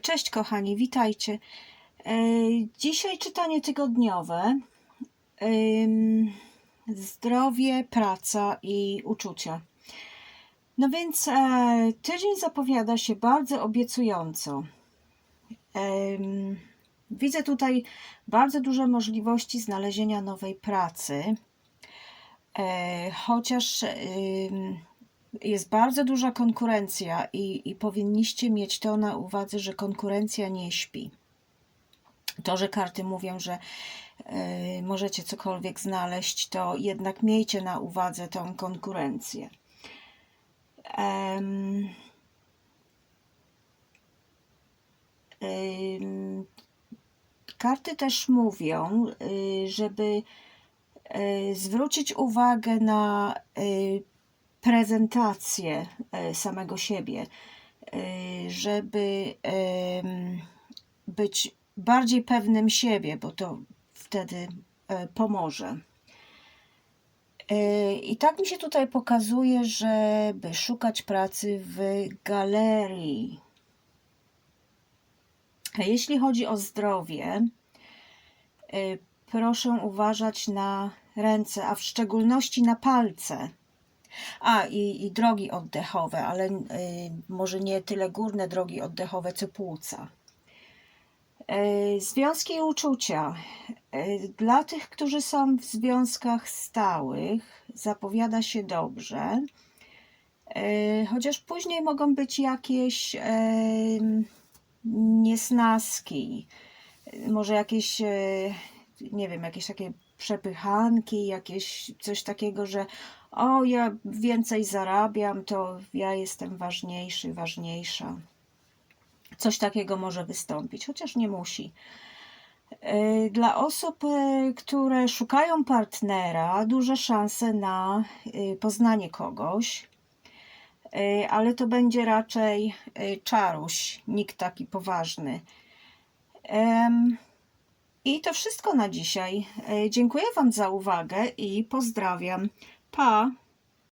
Cześć kochani, witajcie. E, Dzisiaj czytanie tygodniowe. Zdrowie, praca i uczucia. No więc e, tydzień zapowiada się bardzo obiecująco. Widzę tutaj bardzo duże możliwości znalezienia nowej pracy, e, chociaż jest bardzo duża konkurencja i, i powinniście mieć to na uwadze, że konkurencja nie śpi. To, że karty mówią, że y, możecie cokolwiek znaleźć, to jednak miejcie na uwadze tą konkurencję. Ym, karty też mówią, y, żeby zwrócić uwagę na prezentację e, samego siebie, e, żeby em, być bardziej pewnym siebie, bo to wtedy e, pomoże. E, I tak mi się tutaj pokazuje, żeby szukać pracy w galerii. Jeśli chodzi o zdrowie, e, proszę uważać na ręce, a w szczególności na palce. A, i, i drogi oddechowe, ale y, może nie tyle górne drogi oddechowe, co płuca. Y, związki i uczucia. Y, dla tych, którzy są w związkach stałych, zapowiada się dobrze. Y, chociaż później mogą być jakieś niesnaski, może jakieś, nie wiem, jakieś takie przepychanki, jakieś coś takiego, że o, ja więcej zarabiam, to ja jestem ważniejszy, ważniejsza. Coś takiego może wystąpić, chociaż nie musi. Y, Dla osób, y, które szukają partnera, duże szanse na y, poznanie kogoś, ale to będzie raczej czaruś, nikt taki poważny. I to wszystko na dzisiaj. Dziękuję Wam za uwagę i pozdrawiam. Pa!